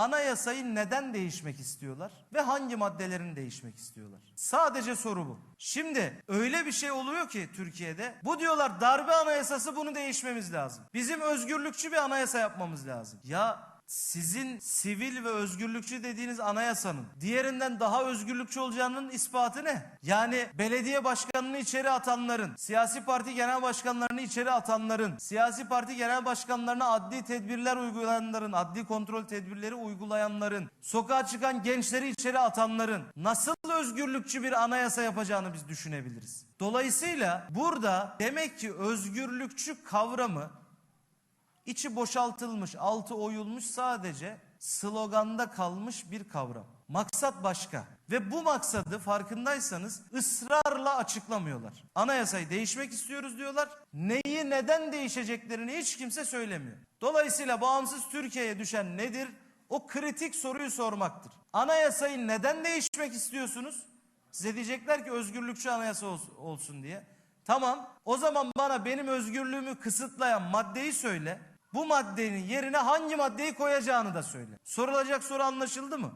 Anayasayı neden değişmek istiyorlar ve hangi maddelerini değişmek istiyorlar? Sadece soru bu. Şimdi öyle bir şey oluyor ki Türkiye'de bu diyorlar darbe anayasası bunu değişmemiz lazım. Bizim özgürlükçü bir anayasa yapmamız lazım. Ya sizin sivil ve özgürlükçü dediğiniz anayasanın diğerinden daha özgürlükçü olacağının ispatı ne? Yani belediye başkanını içeri atanların, siyasi parti genel başkanlarını içeri atanların, siyasi parti genel başkanlarına adli tedbirler uygulayanların, adli kontrol tedbirleri uygulayanların, sokağa çıkan gençleri içeri atanların nasıl özgürlükçü bir anayasa yapacağını biz düşünebiliriz. Dolayısıyla burada demek ki özgürlükçü kavramı İçi boşaltılmış, altı oyulmuş sadece sloganda kalmış bir kavram. Maksat başka. Ve bu maksadı farkındaysanız ısrarla açıklamıyorlar. Anayasayı değişmek istiyoruz diyorlar. Neyi neden değişeceklerini hiç kimse söylemiyor. Dolayısıyla bağımsız Türkiye'ye düşen nedir? O kritik soruyu sormaktır. Anayasayı neden değişmek istiyorsunuz? Size diyecekler ki özgürlükçü anayasa ols- olsun diye. Tamam o zaman bana benim özgürlüğümü kısıtlayan maddeyi söyle. Bu maddenin yerine hangi maddeyi koyacağını da söyle. Sorulacak soru anlaşıldı mı?